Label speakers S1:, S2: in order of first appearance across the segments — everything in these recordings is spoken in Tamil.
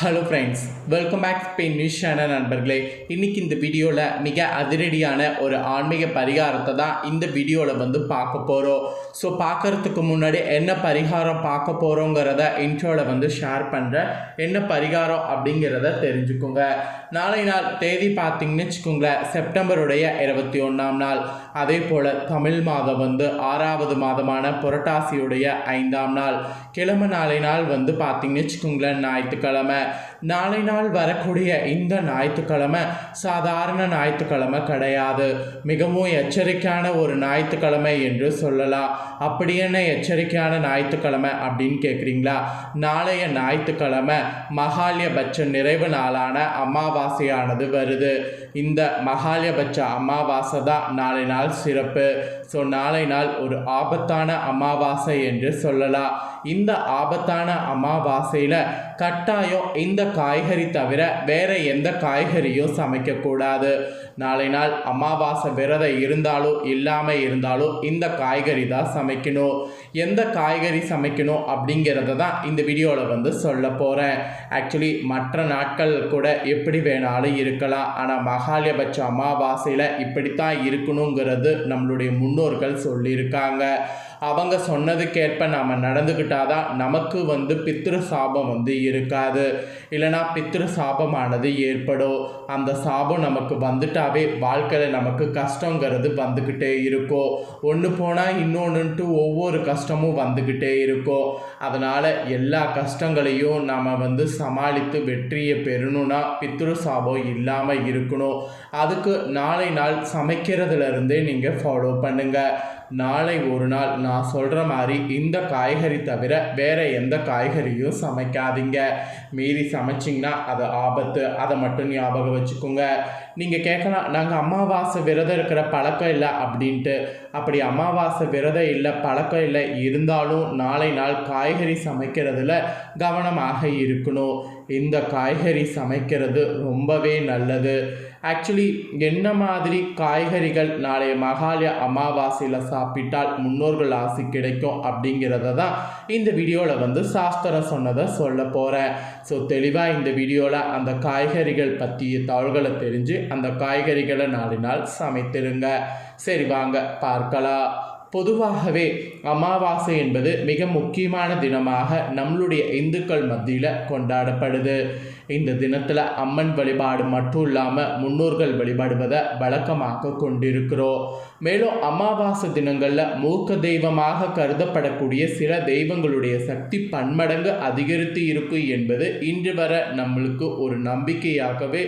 S1: Hello friends welcome back Spain news channel நண்பர்களே. இன்னைக்கு இந்த வீடியோவில் மிக அதிரடியான ஒரு ஆன்மீக பரிகாரத்தை தான் இந்த வீடியோவில் வந்து பார்க்க போகிறோம் ஸோ பார்க்கறதுக்கு முன்னாடி என்ன பரிகாரம் பார்க்க போகிறோங்கிறத இன்ட்ரோவில் வந்து ஷேர் பண்ணுறேன் என்ன பரிகாரம் அப்படிங்கிறத தெரிஞ்சுக்கோங்க. நாளை நாள் தேதி பார்த்தீங்கன்னு வச்சுக்கோங்களேன் செப்டம்பருடைய இருபத்தி ஒன்றாம் நாள். அதே போல் தமிழ் மாதம் வந்து ஆறாவது மாதமான புரட்டாசியுடைய ஐந்தாம் நாள். கிழமை நாளை நாள் வந்து பார்த்தீங்கன்னு வச்சுக்கோங்களேன் ஞாயிற்றுக்கிழமை. நாளை நாள் வரக்கூடிய இந்த ஞாயிற்றுக்கிழமை சாதாரண ஞாயிற்றுக்கிழமை கிடையாது. மிகவும் எச்சரிக்கையான ஒரு ஞாயிற்றுக்கிழமை என்று சொல்லலாம். அப்படி என்ன எச்சரிக்கையான ஞாயிற்றுக்கிழமை அப்படின்னு கேட்குறீங்களா நாளைய ஞாயிற்றுக்கிழமை மகாலியபட்ச நிறைவு நாளான அமாவாசையானது வருது. இந்த மகாலியபட்ச அமாவாசை தான் நாளை நாள் சிறப்பு. ஸோ நாளை நாள் ஒரு ஆபத்தான அமாவாசை என்று சொல்லலாம். இந்த ஆபத்தான அமாவாசையில் கட்டாயம் இந்த காய்கறி தவிர வேற எந்த காய்கறியும் சமைக்கக்கூடாது. நாளை நாள் அமாவாசை விரதம் இருந்தாலும் இல்லாமல் இருந்தாலும் இந்த காய்கறி தான் சமைக்கணும். எந்த காய்கறி சமைக்கணும் அப்படிங்கிறத தான் இந்த வீடியோவில் வந்து சொல்ல போகிறேன் ஆக்சுவலி மற்ற நாட்கள் கூட எப்படி வேணாலும் இருக்கலாம். ஆனால் மகாலயபட்ச அமாவாசையில் இப்படித்தான் இருக்கணுங்கிறது நம்மளுடைய முன்னோர்கள் சொல்லியிருக்காங்க. அவங்க சொன்னதுக்கேற்ப நாம் நடந்துக்கிட்டாதான் நமக்கு வந்து பித்ரு சாபம் வந்து இருக்காது. இல்லைனா பித்ரு சாபமானது ஏற்படும். அந்த சாபம் நமக்கு வந்துட்டாவே வாழ்க்கையில் நமக்கு கஷ்டங்கிறது வந்துக்கிட்டே இருக்கும். ஒன்று போனால் இன்னொன்றுன்ட்டு ஒவ்வொரு கஷ்டம் கஷ்டமும் வந்துக்கிட்டே இருக்கும் அதனால் எல்லா கஷ்டங்களையும் நாம் வந்து சமாளித்து வெற்றியை பெறணும்னா பித்ரு சாபம் இல்லாமல் இருக்கணும். அதுக்கு நாளை நாள் சமைக்கிறதுலேருந்தே நீங்கள் ஃபாலோ பண்ணுங்கள் நாளை ஒரு நாள் நான் சொல்கிற மாதிரி இந்த காய்கறி தவிர வேறு எந்த காய்கறியும் சமைக்காதீங்க. மீறி சமைச்சிங்கன்னா அது ஆபத்து. அதை மட்டும் ஞாபகம் வச்சுக்கோங்க. நீங்கள் கேட்கலாம் நாங்கள் அமாவாசை விரதம் இருக்கிற பழக்கம் இல்லை அப்படின்ட்டு. அப்படி அமாவாசை விரதம் இல்லை பழக்கம் இல்லை இருந்தாலும் நாளை நாள் காய்கறி சமைக்கிறதுல கவனமாக இருக்கணும். இந்த காய்கறி சமைக்கிறது ரொம்பவே நல்லது. ஆக்சுவலி என்ன மாதிரி காய்கறிகள் நாளைய மகாலய அமாவாசையில் சாப்பிட்டால் முன்னோர்கள் ஆசி கிடைக்கும் அப்படிங்கிறத தான் இந்த வீடியோவில் வந்து சாஸ்திரம் சொன்னதை சொல்ல போகிறேன் ஸோ தெளிவாக இந்த வீடியோவில் அந்த காய்கறிகள் பற்றிய தகவல்களை தெரிஞ்சு அந்த காய்கறிகளை நாலு நாள் சமைத்திருங்க. சரி வாங்க பார்க்கலாம். பொதுவாகவே அமாவாசை என்பது மிக முக்கியமான தினமாக நம்மளுடைய இந்துக்கள் மத்தியில் கொண்டாடப்படுது. இந்த தினத்தில் அம்மன் வழிபாடு மட்டும் இல்லாமல் முன்னோர்கள் வழிபாடுவதை வழக்கமாக கொண்டிருக்கிறோம். மேலும் அமாவாசை தினங்களில் மூர்க்க தெய்வமாக கருதப்படக்கூடிய சில தெய்வங்களுடைய சக்தி பன்மடங்கு அதிகரித்து இருக்கு என்பது இன்று வர நம்மளுக்கு ஒரு நம்பிக்கையாகவே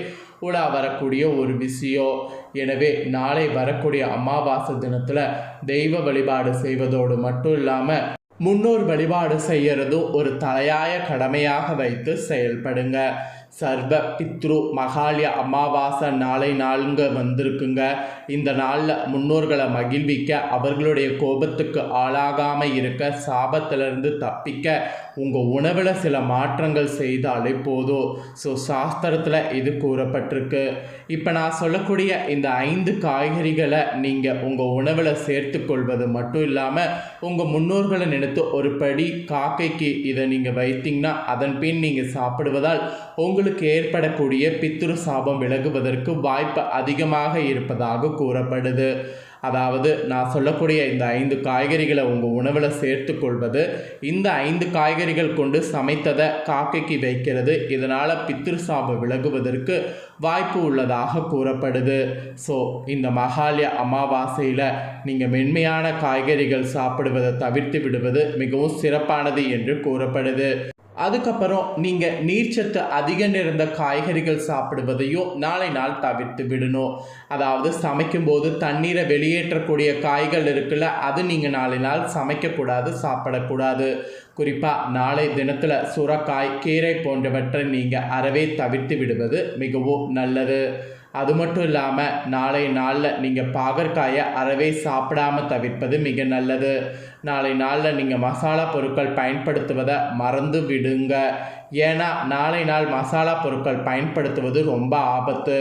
S1: உலா வரக்கூடிய ஒரு விஷயம். எனவே நாளை வரக்கூடிய அமாவாசை தினத்தில் தெய்வ வழிபாடு செய்வதோடு மட்டும் இல்லாமல் முன்னோர் வழிபாடு செய்யறதும் ஒரு தலையாய கடமையாக வைத்து செயல்படுங்க. சர்வ பித்ரு மகாலய அமாவாசை நாளை நாளுங்க வந்திருக்குங்க. இந்த நாளில் முன்னோர்களை மகிழ்விக்க அவர்களுடைய கோபத்துக்கு ஆளாகாமல் இருக்க சாபத்திலிருந்து தப்பிக்க உங்கள் உணவில் சில மாற்றங்கள் செய்தாலே போதும் ஸோ சாஸ்திரத்தில் இது கூறப்பட்டிருக்கு. இப்போ நான் சொல்லக்கூடிய இந்த ஐந்து காய்கறிகளை நீங்கள் உங்கள் உணவில் சேர்த்து கொள்வது மட்டும் இல்லாமல் உங்கள் முன்னோர்களை நினைத்து ஒரு படி காக்கைக்கு இதை நீங்கள் வைத்தீங்கன்னா அதன் பின் நீங்கள் சாப்பிடுவதால் உங்களுக்கு ஏற்படக்கூடிய பித்ரு சாபம் விலகுவதற்கு வாய்ப்பு அதிகமாக இருப்பதாக கூறப்படுது. அதாவது நான் சொல்லக்கூடிய இந்த ஐந்து காய்கறிகளை உங்கள் உணவில் சேர்த்து கொள்வது இந்த ஐந்து காய்கறிகள் கொண்டு சமைத்ததை காக்கைக்கு வைக்கிறது இதனால் பித்ரு சாபம் விலகுவதற்கு வாய்ப்பு உள்ளதாக கூறப்படுது. ஸோ இந்த மகாலய அமாவாசையில் நீங்கள் மென்மையான காய்கறிகள் சாப்பிடுவதை தவிர்த்து விடுவது மிகவும் சிறப்பானது என்று கூறப்படுது. அதுக்கப்புறம் நீங்கள் நீர்ச்சத்து அதிக நிறைந்த காய்கறிகள் சாப்பிடுவதையும் நாளை நாள் தவிர்த்து விடணும். அதாவது சமைக்கும்போது தண்ணீரை வெளியேற்றக்கூடிய காய்கள் இருக்குல்ல அது நீங்கள் நாளை நாள் சமைக்கக்கூடாது சாப்பிடக்கூடாது. குறிப்பாக நாளை தினத்தில் சுரக்காய் கீரை போன்றவற்றை நீங்கள் அறவே தவிர்த்து விடுவது மிகவும் நல்லது. அது மட்டும் இல்லாமல் நாளை நாளில் நீங்கள் பாகற்காயை அறவே சாப்பிடாமல் தவிர்ப்பது மிக நல்லது. நாளை நாளில் நீங்கள் மசாலா பொருட்கள் பயன்படுத்துவதை மறந்து விடுங்க. ஏன்னா நாளை நாள் மசாலா பொருட்கள் பயன்படுத்துவது ரொம்ப ஆபத்து.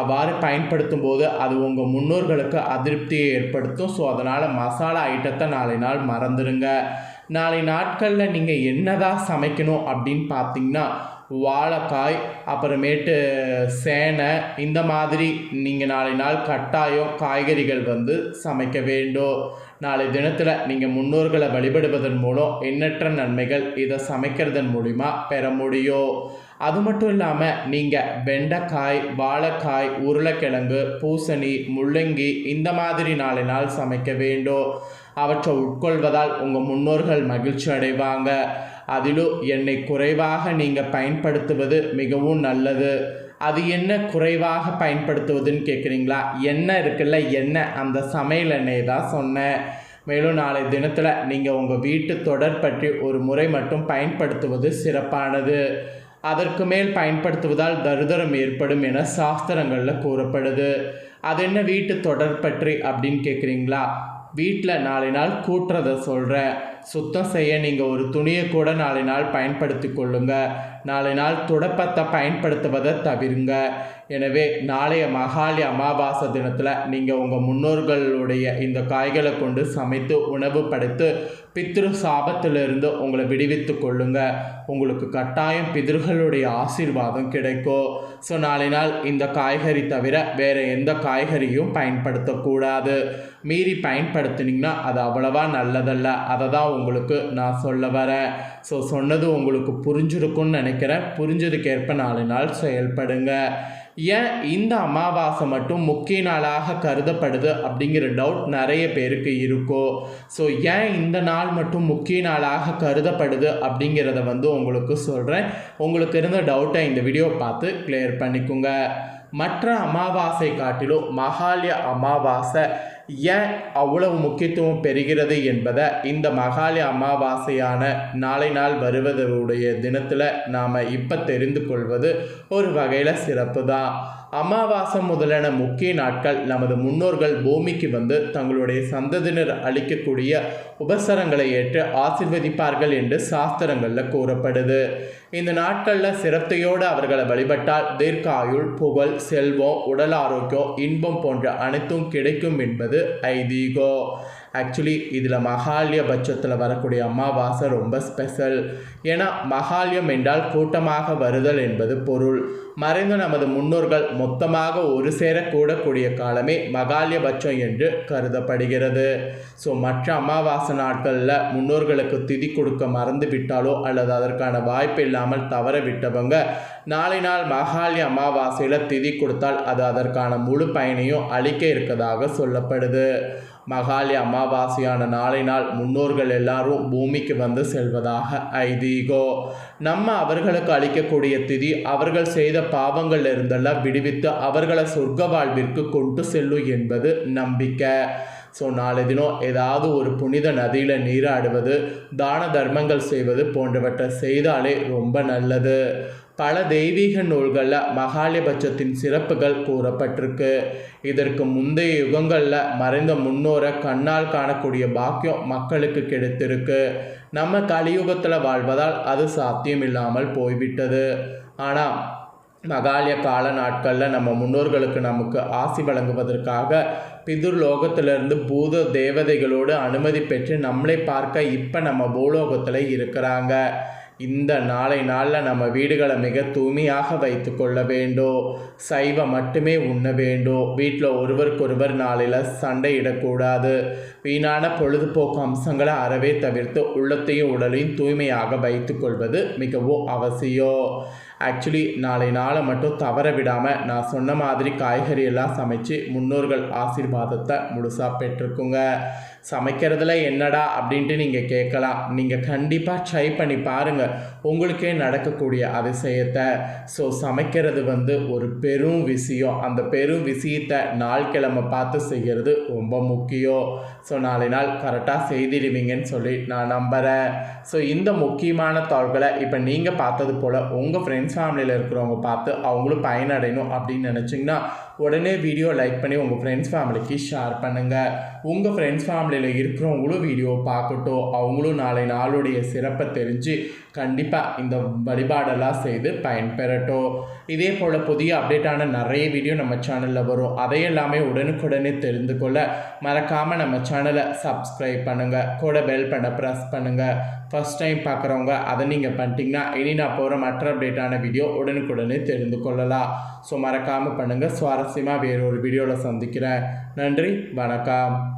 S1: அவ்வாறு பயன்படுத்தும் போது அது உங்கள் முன்னோர்களுக்கு அதிருப்தியை ஏற்படுத்தும். ஸோ அதனால் மசாலா ஐட்டத்தை நாளை நாள் மறந்துடுங்க நாளை நாட்களில் நீங்கள் என்னதான் சமைக்கணும் அப்படின்னு பார்த்தீங்கன்னா வாழைக்காய் அப்புறமேட்டு சேனை இந்த மாதிரி நீங்கள் நாளை நாள் கட்டாயம் காய்கறிகள் வந்து சமைக்க வேண்டும். நாளை தினத்தில் நீங்கள் முன்னோர்களை வழிபடுவதன் மூலம் எண்ணற்ற நன்மைகள் இதை சமைக்கிறதன் மூலிமா பெற முடியும். அது மட்டும் இல்லாமல் நீங்கள் வெண்டைக்காய் வாழைக்காய் உருளைக்கிழங்கு பூசணி முள்ளங்கி இந்த மாதிரி நாளை நாள் சமைக்க வேண்டும். அவற்றை உட்கொள்வதால் உங்கள் முன்னோர்கள் மகிழ்ச்சி அடைவாங்க. அதிலும் என்னை குறைவாக நீங்கள் பயன்படுத்துவது மிகவும் நல்லது. அது என்ன குறைவாக பயன்படுத்துவதுன்னு கேட்குறீங்களா எண்ணெய் இருக்குல்ல எண்ணெய் அந்த சமையல் எண்ணெய் தான் சொன்னேன். மேலும் நாளை தினத்தில் நீங்கள் உங்கள் வீட்டு தொடர் பற்றி ஒரு முறை மட்டும் பயன்படுத்துவது சிறப்பானது. அதற்கு மேல் பயன்படுத்துவதால் தருதரம் ஏற்படும் என சாஸ்திரங்களில் கூறப்படுது. அது என்ன வீட்டு தொடர் பற்றி அப்படின்னு கேட்குறீங்களா வீட்டில் நாளை நாள் கூட்டுறதை சொல்கிறேன் சுத்தம் செய்ய நீங்கள் ஒரு துணியை கூட நாளை நாள் பயன்படுத்தி கொள்ளுங்க. நாளை நாள் துடப்பத்தை பயன்படுத்துவதை தவிருங்க. எனவே நாளைய மகாலி அமாவாசை தினத்தில் நீங்கள் உங்கள் முன்னோர்களுடைய இந்த காய்களை கொண்டு சமைத்து உணவு படைத்து பித்ரு சாபத்திலிருந்து உங்களை விடுவித்து கொள்ளுங்க. உங்களுக்கு கட்டாயம் பிதர்களுடைய ஆசீர்வாதம் கிடைக்கும். ஸோ நாளை நாள் இந்த காய்கறி தவிர வேறு எந்த காய்கறியும் பயன்படுத்தக்கூடாது. மீறி பயன்படுத்தினீங்கன்னா அது அவ்வளவா நல்லதல்ல. அதை தான் உங்களுக்கு நான் சொல்ல வரேன். ஸோ சொன்னது உங்களுக்கு புரிஞ்சிருக்கும்னு நினைக்கிறேன். புரிஞ்சதுக்கேற்ப நாலு நாள் செயல்படுங்க. ஏன் இந்த அமாவாசை மட்டும் முக்கிய நாளாக கருதப்படுது அப்படிங்கிற டவுட் நிறைய பேருக்கு இருக்கும் ஸோ ஏன் இந்த நாள் மட்டும் முக்கிய நாளாக கருதப்படுது அப்படிங்கிறத வந்து உங்களுக்கு சொல்கிறேன் உங்களுக்கு இருந்த டவுட்டை இந்த வீடியோ பார்த்து கிளியர் பண்ணிக்கோங்க. மற்ற அமாவாசை காட்டிலும் மகாலய அமாவாசை ஏன் அவ்வளவு முக்கியத்துவம் பெறுகிறது என்பதை இந்த மகாலி அமாவாசையான நாளை நாள் வருவதனுடைய தினத்தில் நாம் இப்போ தெரிந்து கொள்வது ஒரு வகையில் சிறப்பு தான் அமாவாசை முதலான முக்கிய நாட்கள் நமது முன்னோர்கள் பூமிக்கு வந்து தங்களுடைய சந்ததியினர் அளிக்கக்கூடிய உபசரங்களை ஏற்று ஆசிர்வதிப்பார்கள் என்று சாஸ்திரங்களில் கூறப்படுது. இந்த நாட்களில் சிரத்தையோடு அவர்களை வழிபட்டால் தீர்க்காயுள் புகழ் செல்வம் உடல் ஆரோக்கியம் இன்பம் போன்ற அனைத்தும் கிடைக்கும் என்பது ஐதீகோ. ஆக்சுவலி இதில் மகாலய பட்சத்தில் வரக்கூடிய அமாவாசை ரொம்ப ஸ்பெஷல் ஏன்னா மகாலயம் என்றால் கூட்டமாக வருதல் என்பது பொருள். மறைந்த நமது முன்னோர்கள் மொத்தமாக ஒரு சேர கூடக்கூடிய காலமே மகாலயபட்சம் என்று கருதப்படுகிறது. ஸோ மற்ற அமாவாசை நாட்களில் முன்னோர்களுக்கு திதி கொடுக்க மறந்து விட்டாலோ அல்லது அதற்கான வாய்ப்பு இல்லாமல் தவற விட்டவங்க நாளை நாள் மகாலய அமாவாசையில் திதி கொடுத்தால் அது அதற்கான முழு பயனையும் அளிக்க இருக்கதாக சொல்லப்படுது. மகாலி அமாவாசையான நாளை நாள் முன்னோர்கள் எல்லாரும் பூமிக்கு வந்து செல்வதாக ஐதீகோ. நம்ம அவர்களுக்கு அளிக்கக்கூடிய திதி அவர்கள் செய்த பாவங்கள் இருந்தெல்லாம் விடுவித்து அவர்களை சொர்க்க வாழ்விற்கு கொண்டு செல்லும் என்பது நம்பிக்கை. ஸோ நாளை தினம் ஏதாவது ஒரு புனித நதியில் நீராடுவது தான தர்மங்கள் செய்வது போன்றவற்றை செய்தாலே ரொம்ப நல்லது. பல தெய்வீக நூல்களில் மகாலிபட்சத்தின் சிறப்புகள் கூறப்பட்டிருக்கு. இதற்கு முந்தைய யுகங்களில் மறைந்த முன்னோரை கண்ணால் காணக்கூடிய பாக்கியம் மக்களுக்கு கிடைத்திருக்கு. நம்ம கலியுகத்தில் வாழ்வதால் அது சாத்தியம் இல்லாமல் போய்விட்டது. ஆனால் மகாலய கால நாட்களில் நம்ம முன்னோர்களுக்கு நமக்கு ஆசி வழங்குவதற்காக பிதுர் லோகத்திலிருந்து பூத தேவதைகளோடு அனுமதி பெற்று நம்மளை பார்க்க இப்போ நம்ம பூலோகத்தில் இருக்கிறாங்க. இந்த நாளை நாளில் நம்ம வீடுகளை மிக தூய்மையாக வைத்து கொள்ள வேண்டும். சைவம் மட்டுமே உண்ண வேண்டும். வீட்டில் ஒருவருக்கொருவர் நாளில் சண்டையிடக்கூடாது. வீணான பொழுதுபோக்கு அம்சங்களை அறவே தவிர்த்து உள்ளத்தையும் உடலையும் தூய்மையாக வைத்து கொள்வது மிகவும் அவசியம். ஆக்சுவலி நாளை நாளை மட்டும் தவற விடாமல் நான் சொன்ன மாதிரி காய்கறி எல்லாம் சமைச்சு முன்னோர்கள் ஆசீர்வாதத்தை முழுசாக பெற்றுக்குங்க சமைக்கிறதுல என்னடா அப்படின்ட்டு நீங்கள் கேட்கலாம். நீங்கள் கண்டிப்பாக ட்ரை பண்ணி பாருங்கள் உங்களுக்கே நடக்கக்கூடிய அதிசயத்தை. ஸோ சமைக்கிறது வந்து ஒரு பெரும் விஷயம். அந்த பெரும் விஷயத்தை நாள் கிழமை பார்த்து செய்கிறது ரொம்ப முக்கியம். ஸோ நாளை நாள் கரெக்டாக செய்திடுவீங்கன்னு சொல்லி நான் நம்புகிறேன் ஸோ இந்த முக்கியமான தாள்களை இப்போ நீங்கள் பார்த்தது போல் உங்கள் ஃப்ரெண்ட்ஸ் ஃபேமிலியில் இருக்கிறவங்க பார்த்து அவங்களும் பயனடையணும் அப்படின்னு நினச்சிங்கன்னா உடனே வீடியோ லைக் பண்ணி உங்கள் ஃப்ரெண்ட்ஸ் ஃபேமிலிக்கு ஷேர் பண்ணுங்கள் உங்கள் ஃப்ரெண்ட்ஸ் ஃபேமிலியில் இருக்கிறவங்களும் வீடியோ பார்க்கட்டும். அவங்களும் நாளை நாளுடைய சிறப்பை தெரிஞ்சு கண்டிப்பாக இந்த வழிபாடெல்லாம் செய்து பயன்பெறட்டும். இதே போல் புதிய அப்டேட்டான நிறைய வீடியோ நம்ம சேனலில் வரும். அதையெல்லாமே உடனுக்குடனே தெரிந்து கொள்ள மறக்காமல் நம்ம சேனலை சப்ஸ்கிரைப் பண்ணுங்கள் கூட பெல் பண்ண ப்ரெஸ் பண்ணுங்கள் ஃபஸ்ட் டைம் பார்க்குறவங்க அதை நீங்கள் பண்ணிட்டீங்கன்னா இனி நான் போகிற மற்ற அப்டேட்டான வீடியோ உடனுக்குடனே தெரிந்து கொள்ளலாம். ஸோ மறக்காமல் பண்ணுங்கள் சுவாரஸ்யமாக வேறொரு வீடியோவில் சந்திக்கிறேன். நன்றி. வணக்கம்.